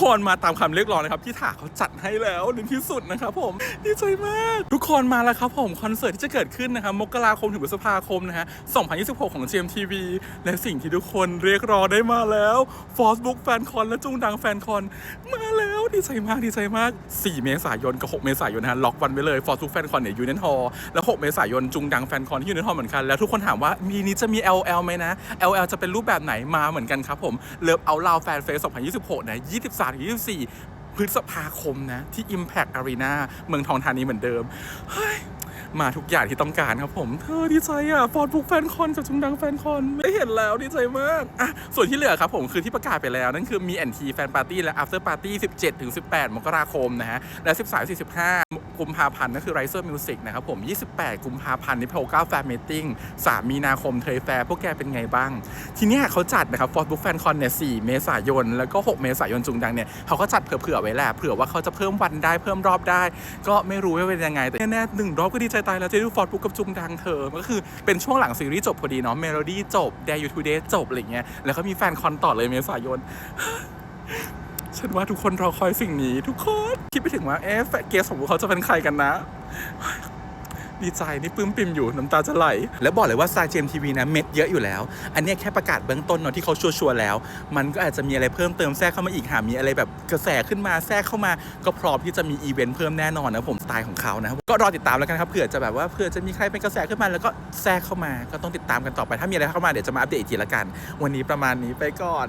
คนมาตามคำเรียกร้องนะครับพี่ถาเขาจัดให้แล้วในที่สุดนะครับผมดีใจมาก ทุกคนมาแล้วครับผมคอนเสิร์ตที่จะเกิดขึ้นนะครับมกราคมถึงพฤษภาคมนะฮะ 2026 ของ GMTV และสิ่งที่ทุกคนเรียกร้องได้มาแล้ว Force Book แฟนคอนและจุงดังแฟนคอนมาแล้วดีใจมากดีใจมาก 4 เมษายนกับ 6 เมษายนนะฮะล็อกวันไว้เลย Force Book แฟนคอนเนี่ยยูเนนฮอลแล้ว 6 เมษายนจุงดังแฟนคอนที่ยูเนนฮอลเหมือนกันแล้วทุกคนถามว่ามีนี้จะมี LL ไหมนะ LL จะเป็นรูปแบบไหนมาเหมือนกันครับผมเลิฟเอาลาวแฟนเฟส2026นะถึง 24 พฤษภาคมนะ ที่ Impact Arena เมืองทองธานีเหมือนเดิม เฮ้ย มาทุกอย่างที่ต้องการครับผม เธอดีใจอะฟอร์ดบุกแฟนคอนกับจุงดังแฟนคอน ไม่เห็นแล้วดีใจมากอะส่วนที่เหลือครับผมคือที่ประกาศไปแล้ว นั่นคือมีแอนทีแฟนปาร์ตี้และ After Party 17ถึง18 มกราคมนะฮะและ 13 45 กุมภาพันธ์นั่นคือ Riser Music นะครับผม 28 กุมภาพันธ์นี่โพก้าแฟนมิทติ้ง3มีนาคมเทยแฟร์พวกแกเป็นไงบ้าง ทีเนี้ยเขาจัดนะครับฟอร์ดบุ๊กแฟนคอนเนี่ย 4 เมษายน แล้วก็ 6 เมษายนจุงดังเนี่ยเขาก็จัดเผื่อๆไว้แหละเผื่อว่าเขาจะเพิ่มวันได้เพิ่มรอบได้ ก็ไม่รู้ว่าเป็นยังไง แต่แน่ๆหนึ่งรอบก็ดีใจตายแล้วจะดูฟอร์ดบุ๊กกับจุงดังเธอก็คือเป็นช่วงหลังซีรีส์จบพอดีเนาะเมโลดี้จบ Dare You Today จบอะไรเงี้ยแล้วก็มีแฟนคอนต่อเลยเมษายน ฉันว่าทุกคนรอคอยสิ่งนี้ ทุกคนคิดไปถึงว่าเอ๊ะแฟนเกสของพวกเขาจะเป็นใครกันนะ ดีใจนี่ปลื้มปิ่มอยู่น้ำตาจะไหล แล้วบอกเลยว่าซาเจมทีวีนะเม็ดเยอะอยู่แล้ว อันนี้แค่ประกาศเบื้องต้นเนาะที่เขาชัวร์ๆแล้ว มันก็อาจจะมีอะไรเพิ่มเติมแทรกเข้ามาอีกหามีอะไรแบบกระแสขึ้นมาแทรกเข้ามา ก็พร้อมที่จะมีอีเวนต์เพิ่มแน่นอนนะผมสไตล์ของเขานะครับก็รอติดตามแล้วกันครับเผื่อจะแบบว่าเผื่อจะมีใครเป็นกระแสขึ้นมาแล้วก็แทรกเข้ามา ก็ต้องติดตามกันต่อไปถ้ามีอะไรเข้ามาเดี๋ยวจะมาอัปเดตอีกทีละกัน วันนี้ประมาณนี้ไปก่อน